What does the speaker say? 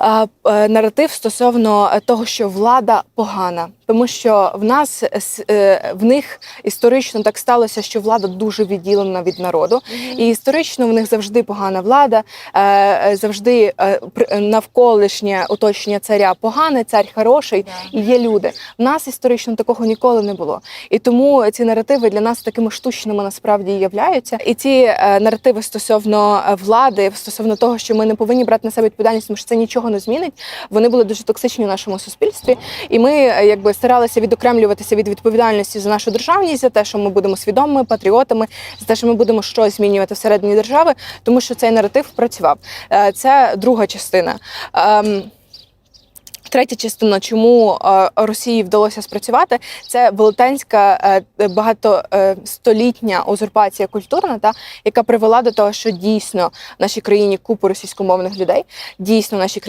е, наратив стосовно е, того, що влада погана, тому що в нас е, в них історично так сталося, що влада дуже відділена від народу, і історично в них завжди погана влада, завжди навколишнє оточення царя погане, цар хороший, і є люди. В нас історично такого ніколи не було. І тому ці наративи для нас такими штучними насправді являються. І ці наративи стосовно влади, стосовно того, що ми не повинні брати на себе відповідальність, тому що це нічого не змінить. Вони були дуже токсичні в нашому суспільстві, і ми е, якби старалися відокремлюватися від відповідальності за нашу державність, за те, що ми будемо свідомими патріотами, за те, що ми будемо щось змінювати всередині держави, тому що цей наратив працював. Е, Це друга частина. Ем, Третя частина, чому е, Росії вдалося спрацювати, це велетенська багатостолітня узурпація культурна, та яка привела до того, що дійсно в нашій країні купу російськомовних людей, дійсно в нашій